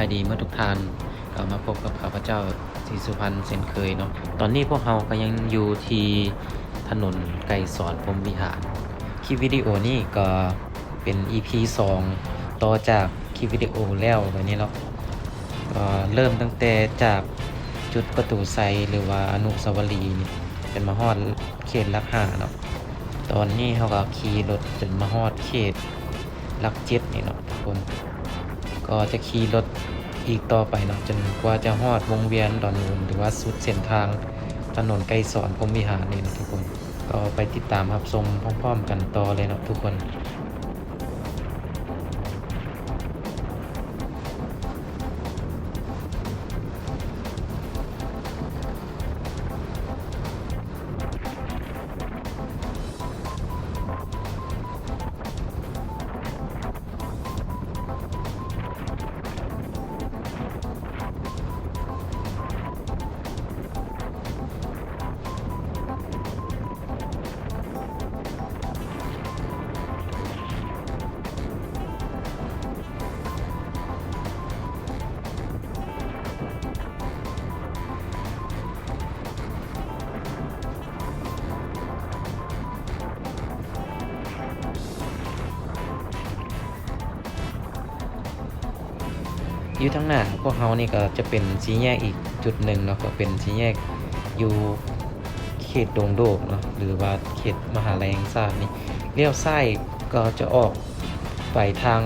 ายดีเมื่อทุกท่านกลับมาพบกับข้าพเจ้าศรีสุพรรณเช่นเคยเนาะตอนนี้พวกเราก็ยังอยู่ที่ถนนไกรสอนพรมวิหารคลิปวิดีโอนี้ก็เป็น EP 2 ต่อจากคลิปวิดีโอแล้ววันนี้เนาะก็เริ่มตั้งแต่จากจุดประตูไซหรือว่าอนุสาวรีย์นี่เป็นมาฮอดเขตลักหาเนาะตอนนี้เขาก็ขี่รถจนมาฮอดเขตลักเจ็ดนี่เนาะทุกคน ก็จะขี่รถอีกต่อไปเนาะจนกว่าจะฮอดวงเวียนดอนนูนหรือว่าสุดเส้นทางถนนไกลสอนพรมวิหารนี่นะทุกคน ก็ไปติดตามรับชมพร้อมๆกันต่อเลยเนาะทุกคน อยู่ทั้งหน้าพวกเขานี่ก็จะเป็นสีแยกอีกจุดหนึ่งเนาะก็เป็นสีแยกอยู่เขตดงโดกเนาะหรือว่าเขตมหาลัยแห่งชาตินี่เลี้ยวซ้ายก็จะออกไปทาง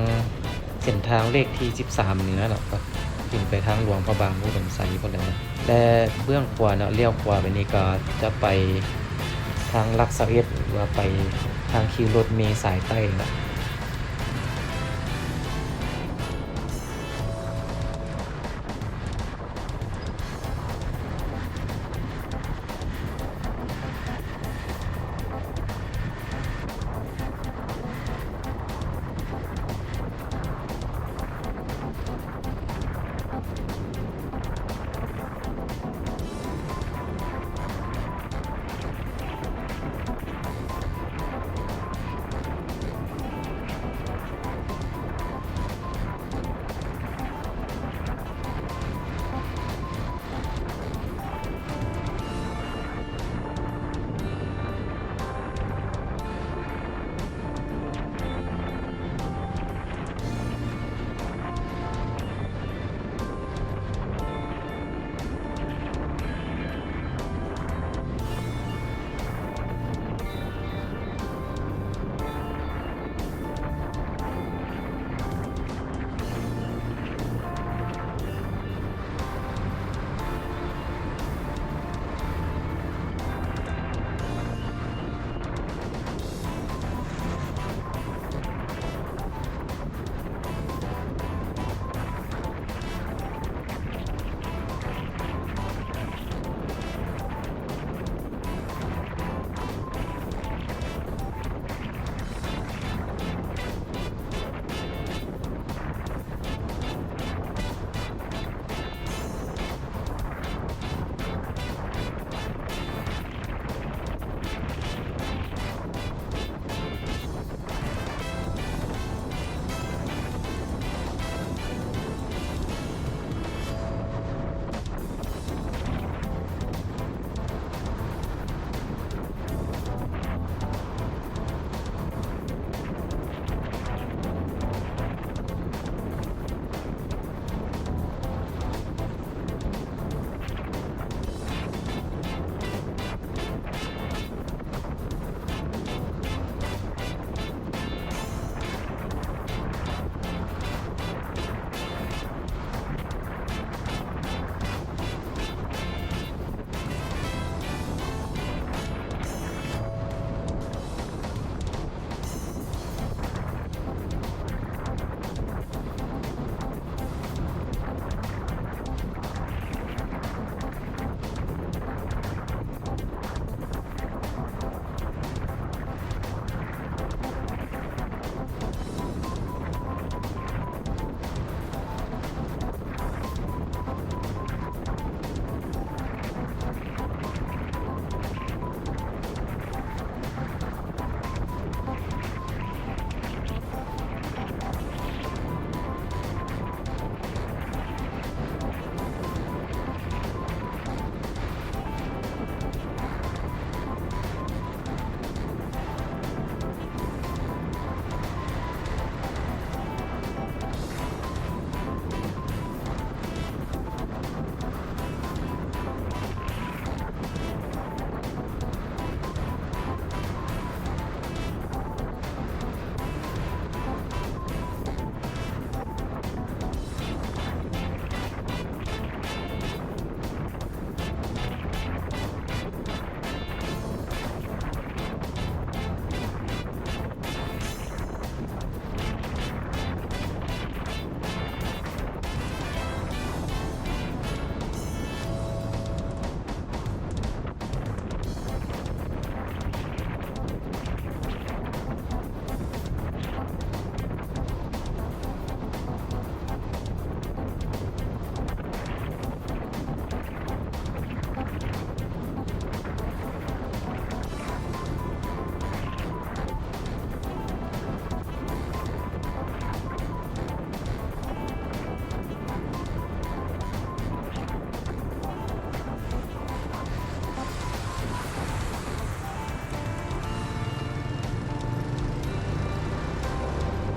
เส้นทางเลขที่ 13เหนือเนาะก็ขึ้นไปทางหลวงพระบางอุดมไซพวกนั้นะและเบื้องขวาเนาะเลี้ยวขวาไปนี่ก็จะไปทางลักษเอ็ดหรือว่าไปทางคิวรถเมล์สายใต้เนาะ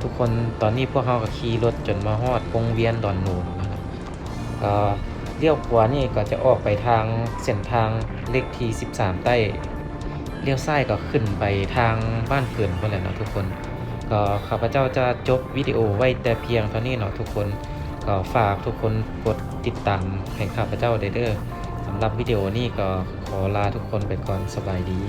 ทุกคนตอนนี้พวกเราก็ขี่รถจนมาฮอดวงเวียนดอนนูนนะครับก็เลี้ยวขวานี่ก็จะออกไปทางเส้นทางเลขที่ 13 ใต้เลี้ยวซ้ายก็ขึ้นไปทางบ้านเกินนั่นแหละเนาะทุกคน ก็ข้าพเจ้าจะจบวิดีโอไว้แต่เพียงเท่านี้เนาะทุกคน ก็ฝากทุกคนกดติดตามให้ข้าพเจ้าได้เด้อสำหรับวิดีโอนี้ก็ขอลาทุกคนไปก่อนสบายดี